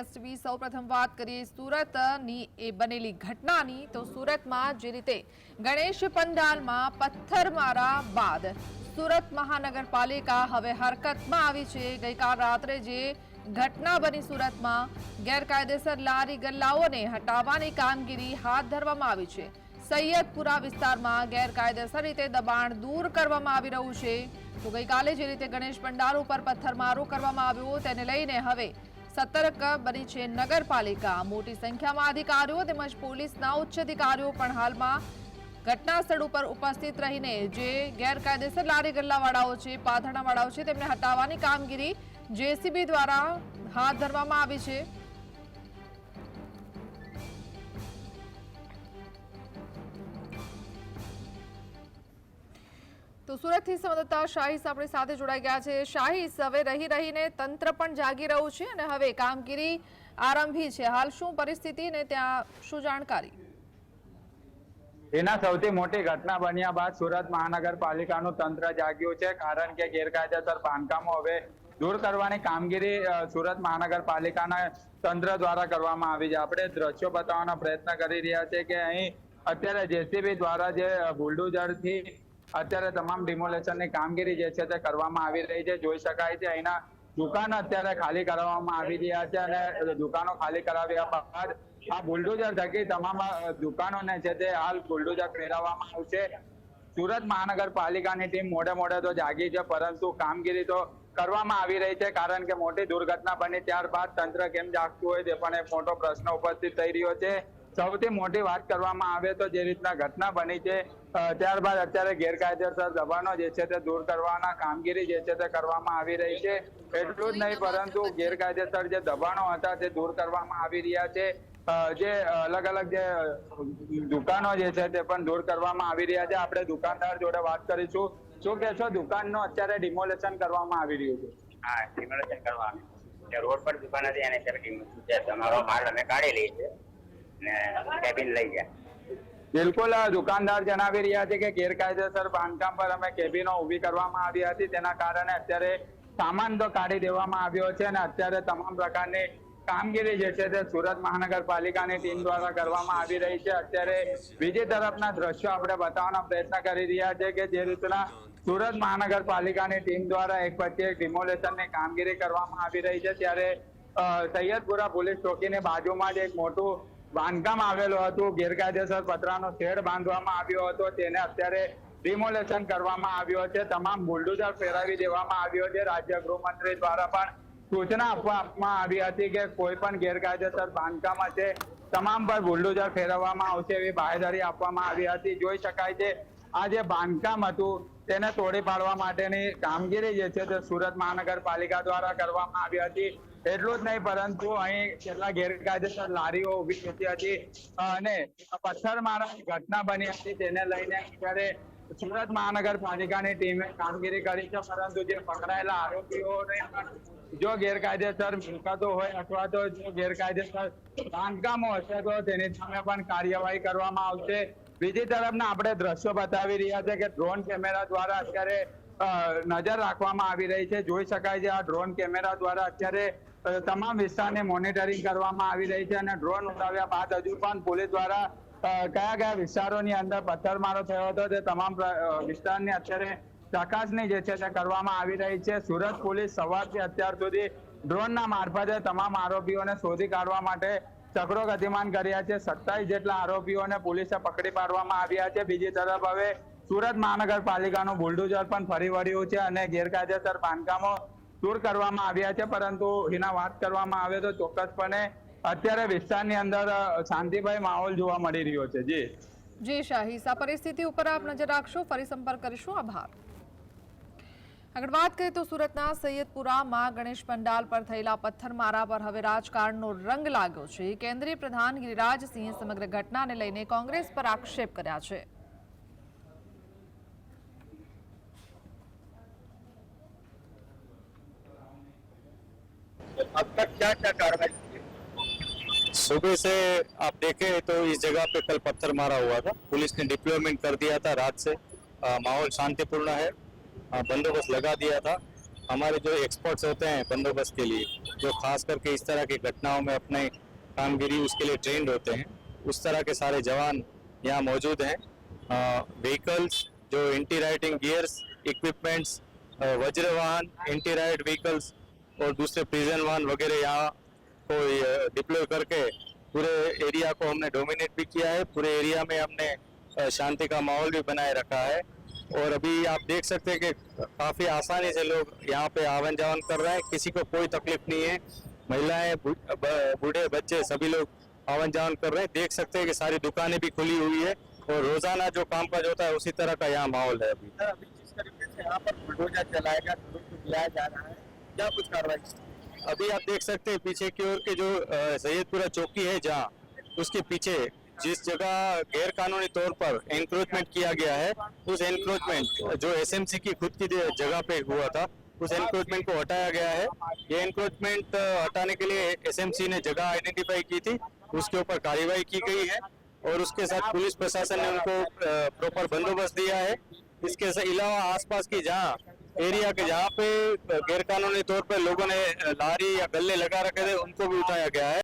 STV સૌપ્રથમ વાત કરીએ સુરતની. એ બનેલી ઘટનાની તો સુરતમાં જે રીતે ગણેશ પંડાલમાં પથ્થરમારા બાદ સુરત મહાનગરપાલિકા હવે હરકતમાં આવી છે. ગઈકાલ રાત્રે જે ઘટના બની સુરતમાં ગેરકાયદેસર લારી ગલ્લાઓને હટાવવાની કામગીરી હાથ ધરવામાં આવી છે. સૈયદપુરા વિસ્તારમાં ગેરકાયદેસર રીતે દબાણ દૂર કરવામાં આવી રહ્યું છે. તો ગઈકાલે જે રીતે ગણેશ પંડાલ ઉપર પથ્થરમારો કરવામાં આવ્યો, તેને લઈને હવે સતર્ક બની છે નગરપાલિકા. મોટી સંખ્યામાં અધિકારીઓ તેમજ પોલીસના ઉચ્ચ અધિકારીઓ પણ હાલમાં ઘટના સ્થળ ઉપર ઉપસ્થિત રહીને જે ગેરકાયદેસર લારી ગલ્લાવાળાઓ છે, પાથરણાવાળાઓ છે, તેમને હટાવવાની કામગીરી જેસીબી દ્વારા હાથ ધરવામાં આવી છે. તો સુરતથી સંવાદદાતા શાહીસ આપણી સાથે જોડાઈ ગયા છે. શાહીસ હવે રહી રહીને તંત્ર પણ જાગી રહ્યું છે અને હવે કામગીરી આરંભી છે. હાલ શું પરિસ્થિતિ ને ત્યાં શું જાણકારી? એના સૌથી મોટી ઘટના બન્યા બાદ સુરત મહાનગરપાલિકાનું તંત્ર જાગ્યું છે કારણ કે ગેરકાયદેસર બાંધકામો હવે દૂર કરવાની કામગીરી સુરત મહાનગરપાલિકાના તંત્ર દ્વારા કરવામાં આવી છે. આપણે દ્રશ્યો બતાવવાનો પ્રયત્ન કરી રહ્યા છે કે અહીં અત્યારે જેસીબી દ્વારા જે બુલડોઝરથી અત્યારે તમામ ડિમોલેશનની કામગીરી જે છે તે કરવામાં આવી રહી છે. જોઈ શકાય છે, અહીંના દુકાન અત્યારે ખાલી કરાવવામાં આવી રહ્યા છે અને દુકાનો ખાલી કરાવ્યા બાદ આ બુલડોઝર થકી તમામ દુકાનોને છે તે હાલ બુલડોઝર ફેરવવામાં આવશે. સુરત મહાનગરપાલિકાની ટીમ મોડે મોડે તો જાગી છે, પરંતુ કામગીરી તો કરવામાં આવી રહી છે, કારણ કે મોટી દુર્ઘટના બની ત્યારબાદ તંત્ર કેમ જાગતું હોય તે પણ એક મોટો પ્રશ્ન ઉપસ્થિત થઈ રહ્યો છે. સૌથી મોટી વાત કરવામાં આવે તો જે રીતના ઘટના બની છે ત્યારબાદ અત્યારે ગેરકાયદેસર દબાણો જે છે તે દૂર કરવાના કામગીરી જે છે તે કરવામાં આવી રહી છે. એટલું જ નહીં, પરંતુ ગેરકાયદેસર જે દબાણો હતા તે દૂર કરવામાં આવી રહ્યા છે. જે અલગ અલગ જે દુકાનો જે છે તે પણ દૂર કરવામાં આવી રહ્યા છે. આપણે દુકાનદાર જોડે વાત કરીશું. શું કહેશો, દુકાનનું અત્યારે ડિમોલેશન કરવામાં આવી રહ્યું છે? હા, ડિમોલેશન કરવામાં રોડ પર દુકાન હતી એને છે. તમારો માલ અમે કાઢી લઈએ છીએ. ને કેબિન લઈ ગયા. બિલકુલ દુકાનદાર જણાવી રહ્યા છે કે ગેરકાયદેસર બાંધકામ પર અમે કેબિનો ઊભી કરવામાં આવી હતી. તેના કારણે અત્યારે સામાન તો કાઢી દેવામાં આવ્યો છે અને અત્યારે તમામ પ્રકારની કામગીરી જે છે તે સુરત મહાનગરપાલિકાની ટીમ દ્વારા કરવામાં આવી રહી છે. અત્યારે બીજી તરફના દ્રશ્યો આપણે બતાવવાનો પ્રયત્ન કરી રહ્યા છે કે જે રીતના સુરત મહાનગરપાલિકાની ટીમ દ્વારા એક પછી એક ડિમોલેશનની કામગીરી કરવામાં આવી રહી છે. ત્યારે સૈયદપુરા પોલીસ ચોકીની બાજુમાં જ એક મોટું બાંધકામ આવેલું હતું, ગેરકાયદેસર પતરાનો શેડ બાંધવામાં આવ્યો હતો, તેને અત્યારે ડિમોલેશન કરવામાં આવ્યો છે. તમામ બુલડોઝર ફેરવી દેવામાં આવ્યો છે. રાજ્ય ગૃહમંત્રી દ્વારા પણ સૂચના આપવામાં આવી હતી કે કોઈ પણ ગેરકાયદેસર બાંધકામ હશે, તમામ પર બુલડોઝર ફેરવવામાં આવશે એવી બાહેધરી આપવામાં આવી હતી. જોઈ શકાય છે, આ જે બાંધકામ હતું, તેને તોડી પાડવા માટેની કામગીરી જે છે તે સુરત મહાનગરપાલિકા દ્વારા કરવામાં આવી હતી. એટલું જ નહીં, પરંતુ અહીં કેટલા ગેરકાયદેસર લારીઓ ઊભી થતી હતી અને પથ્થરમારાની ઘટના બની હતી. તેને લઈને અત્યારે સુરત મહાનગરપાલિકાની ટીમે કામગીરી કરી છે, પરંતુ જે પકડાયેલા આરોપીઓને જો ગેરકાયદેસર મિલકતો હોય અથવા તો જો ગેરકાયદેસર બાંધકામો હશે, તો તેની સામે પણ કાર્યવાહી કરવામાં આવશે. બીજી તરફના આપણે દ્રશ્યો બતાવી રહ્યા છે કે ડ્રોન કેમેરા દ્વારા અત્યારે નજર રાખવામાં આવી રહી છે. જોઈ શકાય છે આ ડ્રોન કેમેરા દ્વારા અત્યારે તમામ વિસ્તારને મોનિટરિંગ કરવામાં આવી રહી છે અને ડ્રોન ઉડાવ્યા બાદ હજુ પણ પોલીસ દ્વારા કયા કયા વિસ્તારોની અંદર પથ્થરમારો થયો હતો તે તમામ વિસ્તારની અત્યારે ચકાસણી જે છે તે કરવામાં આવી રહી છે. સુરત પોલીસ સવારથી અત્યાર સુધી ડ્રોનના મારફતે તમામ આરોપીઓને શોધી કાઢવા માટે ચક્રો ગતિમાન કર્યા છે. સત્તાવીસ જેટલા આરોપીઓને પોલીસે પકડી પાડવામાં આવ્યા છે. બીજી તરફ હવે સુરત મહાનગરપાલિકાનું બુલડોઝર પણ ફરી વળ્યું છે અને ગેરકાયદેસર બાંધકામો દૂર કરવામાં આવ્યા છે, પરંતુ એના વાત કરવામાં આવે તો ચોક્કસપણે અત્યારે વિસ્તારની અંદર શાંતિભાઈ માહોલ જોવા મળી રહ્યો છે. જી. જી શાહીસ આ પરિસ્થિતિ ઉપર આપ નજર રાખશો, ફરી સંપર્ક કરીશું. આભાર. આગળ વાત કરીએ તો સુરતના સૈયદપુરામાં ગણેશ પંડાલ પર થયેલા પથ્થરમારા પર હવે રાજકારણનો રંગ લાગ્યો છે. કેન્દ્રીય પ્રધાન ગિરિરાજસિંહે સમગ્ર ઘટનાને લઈને કોંગ્રેસ પર આક્ષેપ કર્યા છે. अब तक क्या क्या कार्रवाई सुबह से आप देखें तो इस जगह पे कल पत्थर मारा हुआ था। पुलिस ने डिप्लॉयमेंट कर दिया था रात से। माहौल शांतिपूर्ण है। बंदोबस्त लगा दिया था। हमारे जो एक्सपर्ट्स होते हैं बंदोबस्त के लिए, जो खास करके इस तरह की घटनाओं में अपने कामगिरी, उसके लिए ट्रेंड होते हैं, उस तरह के सारे जवान यहाँ मौजूद हैं। व्हीकल्स जो एंटी राइडिंग गियर्स इक्विपमेंट्स वज्र वाहन एंटी राइड व्हीकल्स और दूसरे प्रिजन वन वगैरह यहाँ को डिप्लॉय करके पूरे एरिया को हमने डोमिनेट भी किया है। पूरे एरिया में हमने शांति का माहौल भी बनाए रखा है। और अभी आप देख सकते हैं कि काफ़ी आसानी से लोग यहाँ पे आवन जावन कर रहे हैं। किसी को कोई तकलीफ़ नहीं है। महिलाएँ बूढ़े बच्चे सभी लोग आवन जावन कर रहे हैं। देख सकते हैं कि सारी दुकानें भी खुली हुई है और रोज़ाना जो काम काज होता है उसी तरह का यहाँ माहौल है अभी। जिस तरीके से यहाँ पर बुलडोजर चलाएगा जा रहा है। क्या कुछ कार्रवाई? अभी आप देख सकते हैं पीछे की ओर के जो सैयदपुरा चौकी है जहाँ, उसके पीछे जिस जगह गैर कानूनी तौर पर एनक्रोचमेंट किया गया है, उस एनक्रोचमेंट जो एसएमसी की खुद की जगह पे हुआ था, उस एनक्रोचमेंट को हटाया गया है। ये एनक्रोचमेंट हटाने के लिए एसएमसी ने जगह आइडेंटिफाई की थी, उसके ऊपर कार्यवाही की गई है और उसके साथ पुलिस प्रशासन ने उनको प्रॉपर बंदोबस्त दिया है। इसके अलावा आसपास की जहाँ एरिया के जहाँ पे गैर कानूनी तौर पर लोगों ने लारी या गले लगा रखे थे उनको भी उठाया गया है